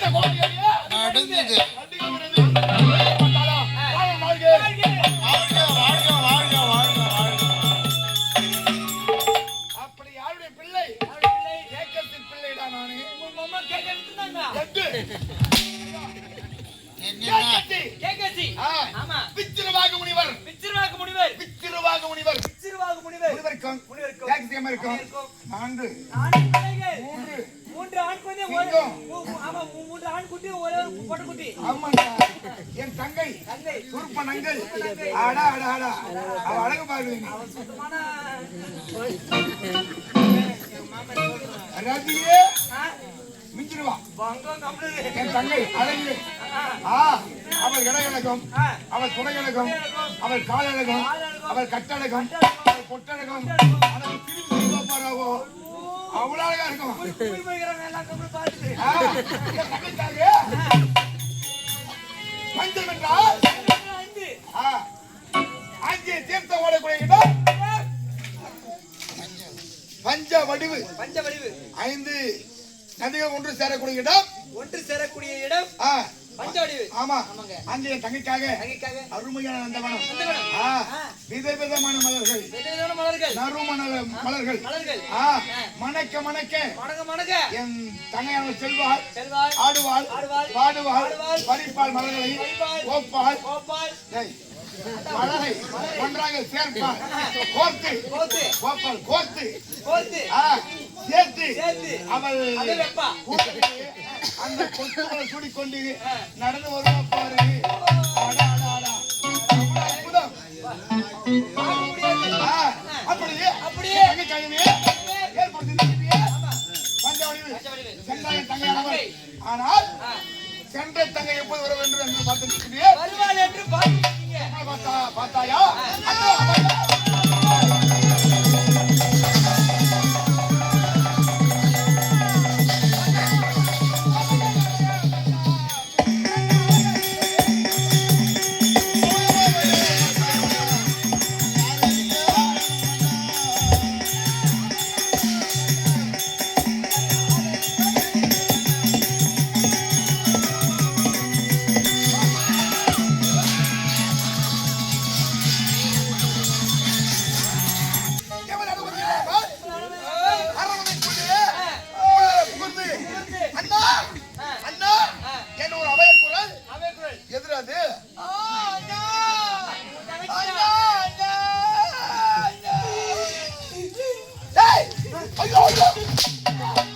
நடந்தது. முனிவர். முனிவர். ஏகத்தியமா இருக்கும். நான்கு. ஆமா மூ- மூன்று ஆண் குட்டி ஒரே ஒரு பொட்டை குட்டி. ஆமாண்டா. என் தங்கை. சுருப்ப நங்கல். ஆடா ஆடா ஆடா. அவ அழகு சுத்தமான ரதியே மிஞ்சிருவா. என் தங்கை அழகு ஆ, அவள் இடகழகம் அவள் துணையழகம் அவள் காலழகம். அவள் கட்டழகம். அவள் பொட்டழகம். அவள் திரும்பி பாராவோ அவ்வளவு அழகா இருக்கும்? பஞ்சம் என்றால் அங்கே தீர்த்த ஓடக்கூடிய இடம் பஞ்ச வடிவு. பஞ்ச வடிவு. ஐந்து நதிகள் ஒன்று சேரக்கூடிய இடம். ஒன்று சேரக்கூடிய இடம். ஆமா. அங்கே என் தங்கைக்காக தங்கைக்காக. அருமையான நந்தவனம். விதவிதமான மலர்கள். விதவிதமான மலர்கள். நறுமண மலர்கள். மணக்க மணக்க. மணங்க மணங்க என் தங்கையான செல்வாள். ஆடுவாள். பாடுவாள். பறிப்பாள் மலர்களை. பறிப்பாள், கோப்பாள் மலரை ஒன்றாக சேர்ப்பாள் கோர்த்து கோத்து கோப்பாள் கோர்த்து. சேர்த்து. அவள் அந்த கொத்துகளை சூடிக்கொண்டு நடந்து வருவா பாரு. அற்புதம். அப்படியே. அப்படியே. ஆனால். சென்ற தங்கை எப்போது வர வேண்டும் என்று பார்த்திருக்கிறீர்கள் வருவாள் என்று பார்த்தா பார்த்தாயா அதோ, அதோ. Mm-hmm.